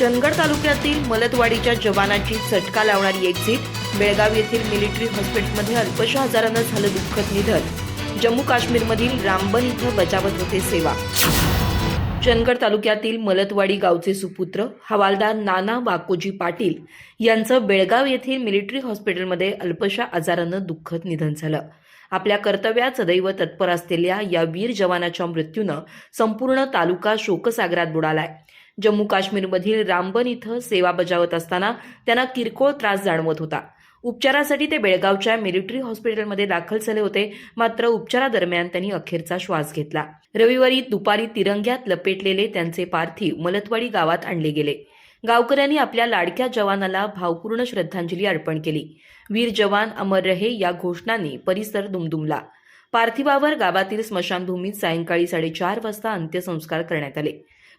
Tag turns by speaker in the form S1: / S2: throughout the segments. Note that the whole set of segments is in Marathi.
S1: चंदगड तालुक्यातील मलतवाडीच्या जवानाची चटका लावणारी एक्झिट बेळगाव येथील मिलिटरी हॉस्पिटलमध्ये अल्पशा आजारानं झालं दुःखद निधन. जम्मू काश्मीरमधील रामबन इथं बजावत होते सेवा. चंदगड तालुक्यातील मलतवाडी गावचे सुपुत्र हवालदार नाना वाकोजी पाटील यांचं बेळगाव येथील मिलिटरी हॉस्पिटलमध्ये अल्पशा आजारानं दुःखद निधन झालं. आपल्या कर्तव्यात सदैव तत्पर असलेल्या या वीर जवानाच्या मृत्यूनं संपूर्ण तालुका शोकसागरात बुडालाय. जम्मू काश्मीरमधील रामबन इथं सेवा बजावत असताना त्यांना किरकोळ त्रास जाणवत होता. उपचारासाठी ते बेळगावच्या मिलिटरी हॉस्पिटलमध्ये दाखल झाले होते मात्र उपचारादरम्यान त्यांनी अखेरचा श्वास घेतला. रविवारी दुपारी तिरंग्यात लपेटलेले त्यांचे पार्थिव मलतवाडी गावात आणले गेले. गावकऱ्यांनी आपल्या लाडक्या जवानाला भावपूर्ण श्रद्धांजली अर्पण केली. वीर जवान अमर रहे या घोषणांनी परिसर दुमदुमला. पार्थिवावर गावातील स्मशानभूमीत सायंकाळी साडेचार वाजता अंत्यसंस्कार करण्यात आले.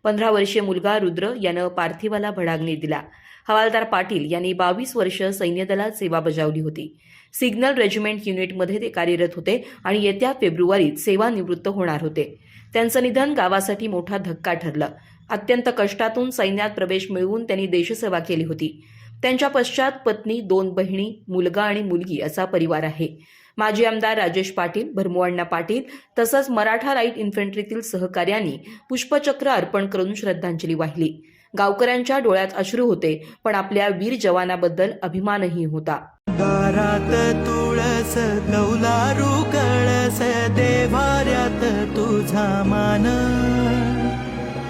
S1: पंधरा वर्षीय मुलगा रुद्र यानं पार्थिवाला भडागणी दिला. हवालदार पाटील यांनी बावीस वर्ष सैन्य दलात सेवा बजावली होती. सिग्नल रेजिमेंट युनिटमध्ये ते कार्यरत होते आणि येत्या फेब्रुवारीत सेवानिवृत्त होणार होते. त्यांचं निधन गावासाठी मोठा धक्का ठरलं. अत्यंत कष्टातून सैन्यात प्रवेश मिळवून त्यांनी देशसेवा केली होती. त्यांच्या पश्चात पत्नी दोन बहिणी मुलगा आणि मुलगी असा परिवार आहे. माजी आमदार राजेश पाटील भरमुअण्णा पाटील तसंच मराठा लाइट इन्फंट्रीतील सहकार्यांनी पुष्पचक्र अर्पण करून श्रद्धांजली वाहिली. गावकऱ्यांच्या डोळ्यात अश्रू होते पण आपल्या वीर जवानाबद्दल अभिमानही होता.
S2: दारात तुळस लवलारू कळस देवाऱ्यात तुझा मान.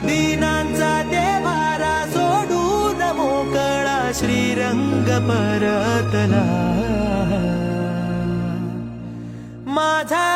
S2: दिनांचा परतला. माझा